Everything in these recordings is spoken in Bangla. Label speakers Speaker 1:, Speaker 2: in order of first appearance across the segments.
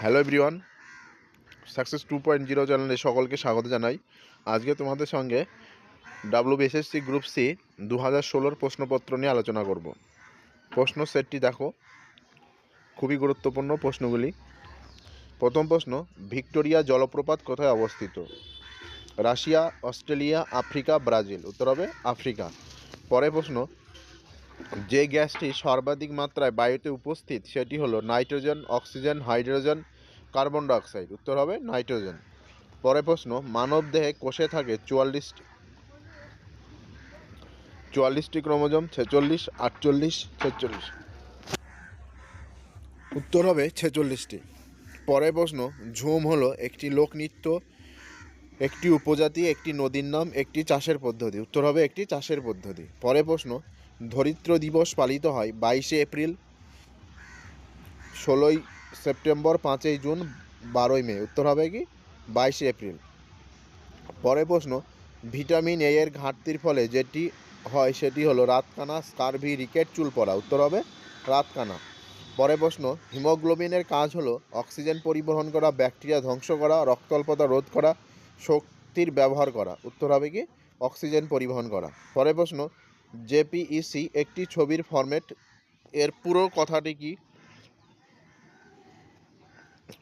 Speaker 1: Hello everyone, success two point zero চ্যানেলে সকলকে স্বাগত জানাই। আজকে তোমাদের সঙ্গে ডাব্লিউবিএসএসসি গ্রুপ সি দু হাজার ষোলোর প্রশ্নপত্র নিয়ে আলোচনা করব। প্রশ্ন সেটটি দেখো, খুবই গুরুত্বপূর্ণ প্রশ্নগুলি। প্রথম প্রশ্ন, ভিক্টোরিয়া জলপ্রপাত কোথায় অবস্থিত? Russia, Australia, Africa, Brazil. উত্তর হবে আফ্রিকা। পরের প্রশ্ন যে গ্যাসটি সর্বাধিক মাত্রায় বায়ুতে উপস্থিত, সেটি হলো nitrogen, oxygen, hydrogen, carbon dioxide. উত্তর হবে নাইট্রোজেন। পরের প্রশ্ন, মানব দেহে কোষে থাকে চুয়াল্লিশটি চুয়াল্লিশটি ক্রোমোজোম, ছেচল্লিশ, আটচল্লিশ, ছেচল্লিশ। উত্তর হবে ছেচল্লিশটি। পরের প্রশ্ন, ঝুম হলো একটি লোকনৃত্য, একটি উপজাতি, একটি নদীর নাম, একটি চাষের পদ্ধতি। উত্তর হবে একটি চাষের পদ্ধতি। পরের প্রশ্ন ধরিত্র দিবস পালিত হয়। বাইশে এপ্রিল, ষোলোই সেপ্টেম্বর, পাঁচই জুন, বারোই মে। উত্তর হবে কি? বাইশে এপ্রিল। পরের প্রশ্ন, ভিটামিন এ এর ঘাটতির ফলে যেটি হয় সেটি হলো রাতকানা, স্কারভি, রিকেট, চুল পড়া। উত্তর হবে রাতকানা। পরের প্রশ্ন, হিমোগ্লোবিনের কাজ হলো অক্সিজেন পরিবহন করা, ব্যাকটেরিয়া ধ্বংস করা, রক্তল্পতা রোধ করা, শক্তির ব্যবহার করা। উত্তর হবে কি? অক্সিজেন পরিবহন করা। পরের প্রশ্ন জেপিইসি একটি ছবির ফরম্যাট এর পুরো কথাটি কি?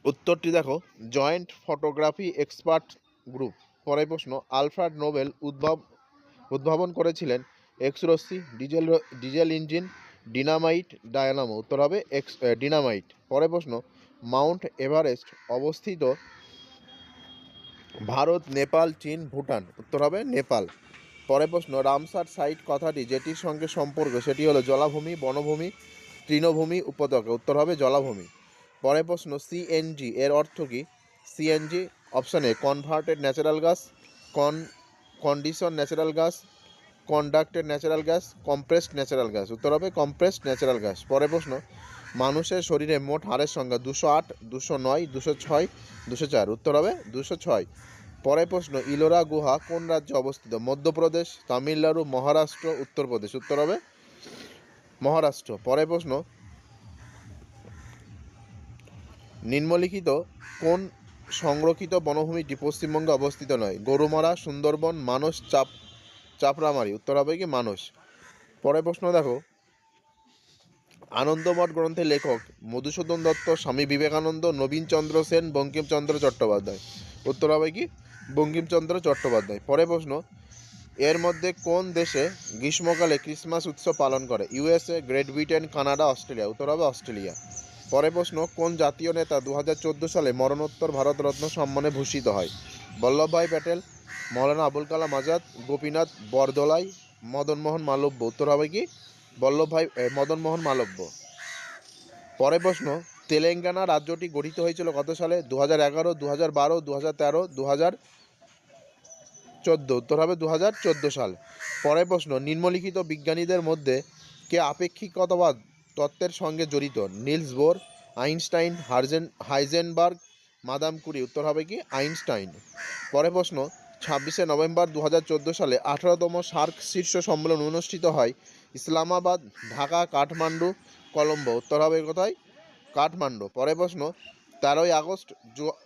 Speaker 1: উত্তরটি দেখো জয়েন্ট ফটোগ্রাফি এক্সপার্ট গ্রুপ পরের প্রশ্ন, আলফ্রাড নোবেল উদ্ভব উদ্ভাবন করেছিলেন এক্স রশ্মি diesel diesel engine dynamite dynamo উত্তর হবে এক্স ডিনামাইট পরের প্রশ্ন মাউন্ট এভারেস্ট অবস্থিত ভারত, নেপাল, চীন, ভুটান। উত্তর হবে নেপাল। পরের প্রশ্ন, রামসার সাইট কথাটি যেটির সঙ্গে সম্পর্ক সেটি হলো জলাভূমি, বনভূমি, তৃণভূমি, উপত্যকা। উত্তর হবে জলাভূমি। পরের প্রশ্ন সিএনজি এর অর্থ কি? CNG option converted natural gas con condition natural gas conducted natural gas compressed natural gas উত্তর হবে কম্প্রেসড ন্যাচারাল গ্যাস পরের প্রশ্ন, মানুষের শরীরে মোট হাড়ের সংখ্যা দুশো আট, দুশো নয়, দুশো ছয়, দুশো চার। উত্তর হবে দুশো ছয়। পরের প্রশ্ন, ইলোরা গুহা কোন রাজ্যে অবস্থিত? মধ্যপ্রদেশ, তামিলনাড়ু, মহারাষ্ট্র, উত্তরপ্রদেশ। উত্তর হবে মহারাষ্ট্র। পরের প্রশ্ন, নিম্নলিখিত কোন সংরক্ষিত বনভূমিটি পশ্চিমবঙ্গে অবস্থিত নয়? গরুমারা, সুন্দরবন, মানস, চাপ, চাপড়ামারি। উত্তর হবে কি মানস। পরের প্রশ্ন, দেখো, আনন্দমঠ গ্রন্থের লেখক মধুসূদন দত্ত, স্বামী বিবেকানন্দ নবীনচন্দ্র সেন, বঙ্কিমচন্দ্র চট্টোপাধ্যায়। উত্তর হবে কি বঙ্কিমচন্দ্র চট্টোপাধ্যায়। পরের প্রশ্ন, এর মধ্যে কোন দেশে গ্রীষ্মকালে ক্রিসমাস উৎসব পালন করে? USA, Great Britain, Canada, Australia. উত্তর হবে অস্ট্রেলিয়া। পরের প্রশ্ন, কোন জাতীয় নেতা দু হাজার চোদ্দ সালে মরণোত্তর ভারতরত্ন সম্মানে ভূষিত হয়? বল্লভভাই প্যাটেল, মৌলানা আবুল কালাম আজাদ, গোপীনাথ বরদলাই মদনমোহন মালব্য। উত্তর হবে কি? বল্লভভাই মদনমোহন মালব্য। পরের প্রশ্ন তেলেঙ্গানা রাজ্যটি গঠিত হয়েছিল কত সালে? দু হাজার এগারো দু হাজার বারো দু হাজার তেরো দু হাজার চোদ্দ। উত্তর হবে দু হাজার চোদ্দ সাল। পরের প্রশ্ন, নিম্নলিখিত বিজ্ঞানীদের মধ্যে কে আপেক্ষিকতাবাদ তত্ত্বের সঙ্গে জড়িত? নিলস বোর, আইনস্টাইন, হার্জেন, হাইজেনবার্গ, মাদাম কুরি। উত্তর হবে কি? আইনস্টাইন। পরের প্রশ্ন, ছাব্বিশে নভেম্বর দু হাজার চোদ্দ সালে আঠারোতম সার্ক শীর্ষ সম্মেলন অনুষ্ঠিত হয় ইসলামাবাদ, ঢাকা, কাঠমান্ডু, কলম্বো। উত্তর হবে কোথায়? কাঠমান্ডু। পরের প্রশ্ন, তেরোই আগস্ট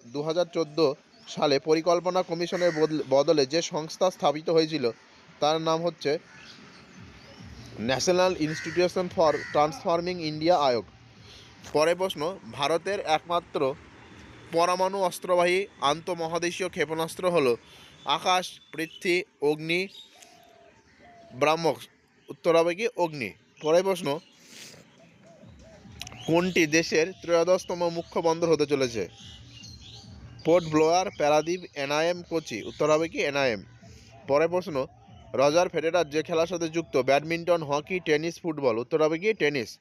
Speaker 1: দু হাজার চোদ্দ সালে পরিকল্পনা কমিশনের বদল- যে সংস্থা স্থাপিত হয়েছিল, তার নাম হচ্ছে national institution for transforming India আয়োগ। পরের প্রশ্ন, ভারতের একমাত্র পরমাণু অস্ত্রবাহী আন্তঃমহাদেশীয় ক্ষেপণাস্ত্র হল আকাশ, পৃথ্বী, অগ্নি ব্রাহ্মস উত্তর হবে কি? অগ্নি। পরের প্রশ্ন কোনটি দেশের ত্রয়োদশতম মুখ্য বন্দর হতে চলেছে? পোর্ট ব্লোয়ার, প্যারাদ্বীপ, এনআইএম, কোচি। উত্তর হবে কি এনআইএম? পরের প্রশ্ন, রজার ফেডেরার যে খেলার সাথে যুক্ত ব্যাডমিন্টন, হকি, টেনিস, ফুটবল, উত্তর হবে কি টেনিস?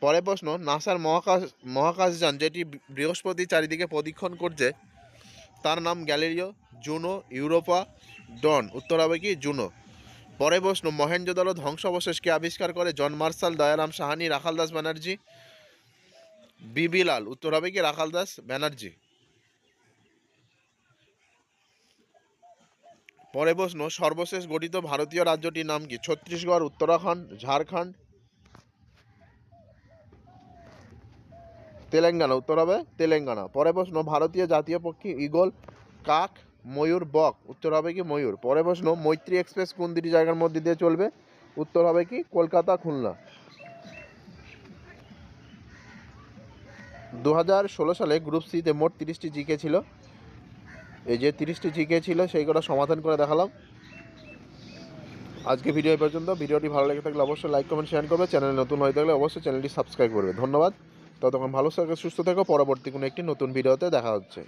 Speaker 1: পরের প্রশ্ন, নাসার মহাকাশ, মহাকাশযান যেটি বৃহস্পতি চারিদিকে প্রদক্ষিণ করছে, তার নাম গ্যালিলিও জুনো, ইউরোপা, ডন। উত্তর হবে কি জুনো? পরে প্রশ্ন, মহেন্দ্র মহেঞ্জোদারো ধ্বংসাবশেষকে আবিষ্কার করে, জন মার্শাল, দয়ারাম সাহানি, রাখালদাস ব্যানার্জি বিবি লাল, উত্তর হবে কি রাখাল দাস, ব্যানার্জি। পরে প্রশ্ন, সর্বশেষ গঠিত ভারতীয় রাজ্যটির নাম কি? ছত্তিশগড়, উত্তরাখণ্ড, ঝাড়খণ্ড, তেলেঙ্গানা, উত্তর হবে তেলেঙ্গানা। পরে প্রশ্ন, ভারতীয় জাতীয় পক্ষী ঈগল, কাক, ময়ূর, বক, উত্তর হবে কি ময়ূর? পরে প্রশ্ন, মৈত্রী এক্সপ্রেস কোন দুটি জায়গার মধ্যে দিয়ে চলবে? উত্তর হবে কি, কলকাতা, খুলনা। দু হাজার ষোলো সালে গ্রুপ সিতে মোট তিরিশটি জিকে ছিল। এই যে তিরিশটি জিকে ছিল, সেই কটা সমাধান করে দেখালাম। আজকে ভিডিও এই পর্যন্ত। ভিডিওটি ভালো লেগে থাকলে অবশ্যই লাইক কমেন্ট শেয়ার করবে। চ্যানেল নতুন হয়ে থাকলে অবশ্যই চ্যানেলটি সাবস্ক্রাইব করবে। ধন্যবাদ। ততক্ষণ ভালো সুস্থ থেকো। পরবর্তী কোনো একটি নতুন ভিডিওতে দেখা হচ্ছে।